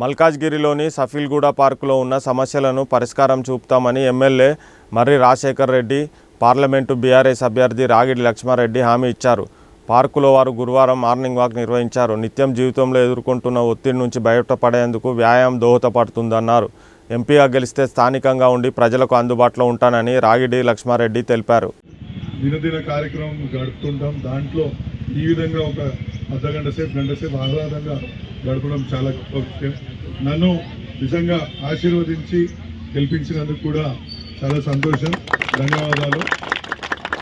మల్కాజ్గిరిలోని సఫీల్గూడ పార్కులో ఉన్న సమస్యలను పరిష్కారం చూపుతామని MLA Marri Rajasekhar Reddy parliament BRS అభ్యర్థి రాగిడి లక్ష్మారెడ్డి హామీ ఇచ్చారు. పార్కులో వారు గురువారం మార్నింగ్ వాక్ నిర్వహించారు. నిత్యం జీవితంలో ఎదుర్కొంటున్న ఒత్తిడి నుంచి బయటపడేందుకు వ్యాయామం దోహదపడుతుందన్నారు. ఎంపీగా గెలిస్తే స్థానికంగా ఉండి ప్రజలకు అందుబాటులో ఉంటానని రాగిడి లక్ష్మారెడ్డి తెలిపారు. దినదిన కార్యక్రమం గడుపుతుంటాం. దాంట్లో ఈ విధంగా ఒక అర్ధ గంట సేపు గంట సేపు ఆహ్లాదంగా గడపడం చాలా గొప్ప విషయం. నన్ను నిజంగా ఆశీర్వదించి గెలిపించినందుకు కూడా చాలా సంతోషం. ధన్యవాదాలు.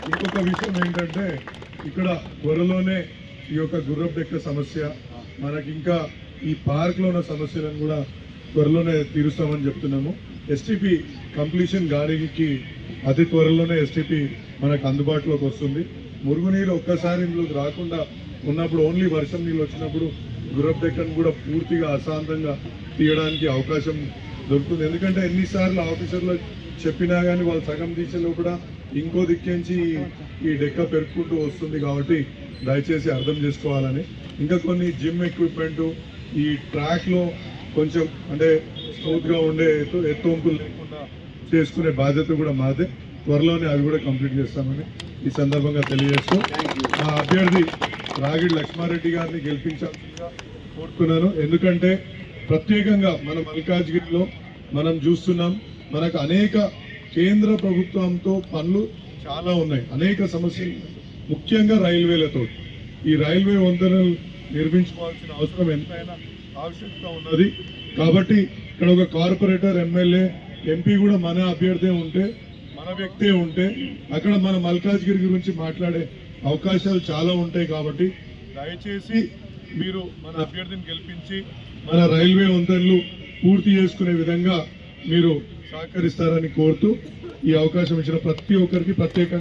ఇంకొక విషయం ఏంటంటే ఇక్కడ త్వరలోనే ఈ యొక్క గుర్రపు సమస్య మనకి ఇంకా ఈ పార్క్లో ఉన్న సమస్యలను కూడా త్వరలోనే తీరుస్తామని చెప్తున్నాము. ఎస్టీపీ కంప్లీషన్ గారికి అతి త్వరలోనే ఎస్టీపీ మనకు అందుబాటులోకి వస్తుంది. మురుగునీరు ఒక్కసారి ఇందులోకి రాకుండా ఉన్నప్పుడు ఓన్లీ వర్షం నీళ్ళు వచ్చినప్పుడు గుర్రపు డెక్కను కూడా పూర్తిగా అశాంతంగా తీయడానికి అవకాశం దొరుకుతుంది. ఎందుకంటే ఎన్నిసార్లు ఆఫీసర్లు చెప్పినా కానీ వాళ్ళు సగం దిశలో కూడా ఇంకో దిక్కించి ఈ డెక్క పెరుక్కుంటూ వస్తుంది కాబట్టి దయచేసి అర్థం చేసుకోవాలని. ఇంకా కొన్ని జిమ్ ఎక్విప్మెంట్ ఈ ట్రాక్లో కొంచెం అంటే స్మూత్గా ఉండే ఎత్తు ఎత్తొంపులు లేకుండా చేసుకునే బాధ్యత కూడా మాదే. త్వరలోనే అవి కూడా కంప్లీట్ చేస్తామని ఈ సందర్భంగా తెలియజేస్తూ. మా అభ్యర్థి రాగిడి లక్ష్మారెడ్డి గారిని గెలిపించాల్సిందిగా కోరుకున్నాను. ఎందుకంటే ప్రత్యేకంగా మన మల్కాజ్గిరిలో మనం చూస్తున్నాం మనకు అనేక కేంద్ర ప్రభుత్వంతో పనులు చాలా ఉన్నాయి. అనేక సమస్యలు ముఖ్యంగా రైల్వేలతో. ఈ రైల్వే వంతెనలు నిర్మించుకోవాల్సిన అవసరం ఎంతైనా ఆవశ్యకత ఉన్నది. కాబట్టి ఇక్కడ ఒక కార్పొరేటర్ ఎమ్మెల్యే ఎంపీ కూడా మన అభ్యర్థి ఉంటే మన వ్యక్తే ఉంటే అక్కడ మన మల్కాజ్గిరి గురించి మాట్లాడే అవకాశాలు చాలా ఉంటాయి కాబట్టి దయచేసి మీరు మన అభ్యర్థిని గెలిపించి మన రైల్వే వంతెనలు పూర్తి చేసుకునే విధంగా మీరు సహకరిస్తారని కోరుతూ ఈ అవకాశం ఇచ్చిన ప్రతి ఒక్కరికి ప్రత్యేకంగా